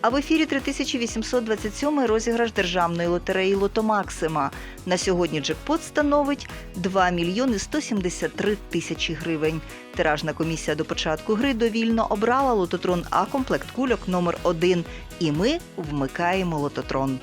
А в ефірі 3827 розіграш державної лотереї Лотомаксима. На сьогодні джекпот становить 2 мільйони 173 тисячі гривень. Тиражна комісія до початку гри довільно обрала лототрон А комплект кульок номер 1 І ми вмикаємо лототрон.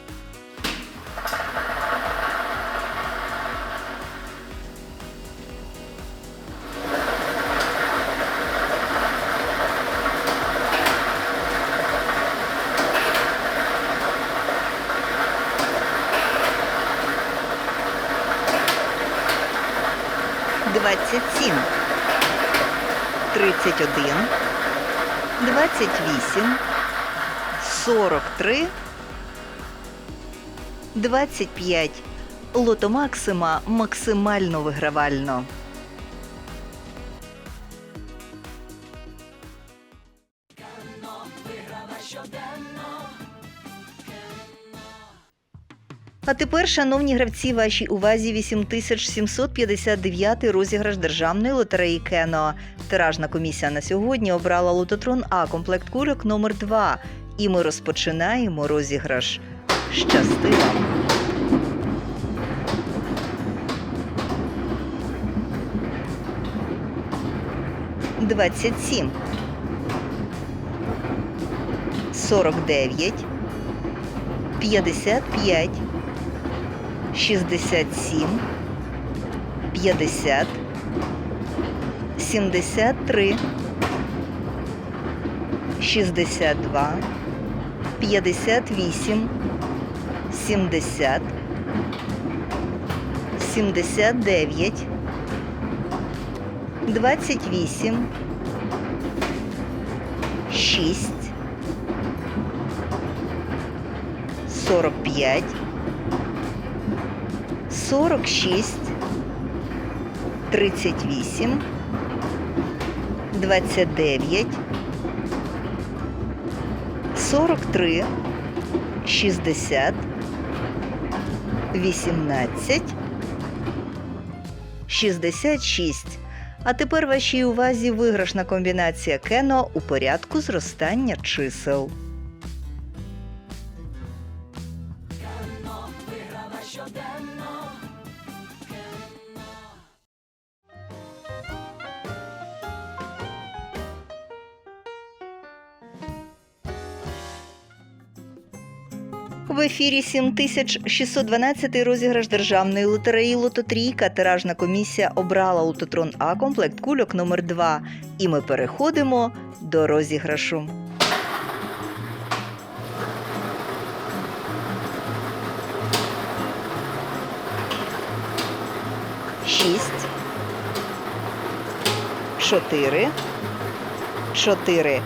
Двадцять сім, тридцять один, двадцять вісім, сорок три, двадцять п'ять. Лото Максима максимально вигравально. А тепер, шановні гравці, вашій увазі 8759 розіграш державної лотереї Кено. Тиражна комісія на сьогодні обрала лототрон А комплект кульок номер 2 І ми розпочинаємо розіграш. Щасти! Двадцять сім. Сорок дев'ять. П'ятдесят п'ять. 67, 50, 73, 62, 58, 70, 79, 28, 6, 45, 46, 38, 29, 43, 60, 18, 66. А тепер вашій увазі виграшна комбінація кено у порядку зростання чисел. В ефірі 7612 розіграш державної лотереї Лототрійка. Тиражна комісія обрала лототрон А комплект кульок номер 2 І ми переходимо до розіграшу. Шість. Чотири. Чотири.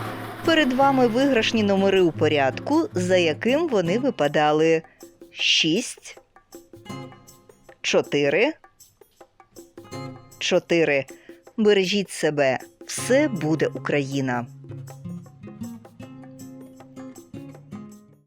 Перед вами виграшні номери у порядку, за яким вони випадали 6, 4, 4. Бережіть себе. Все буде Україна.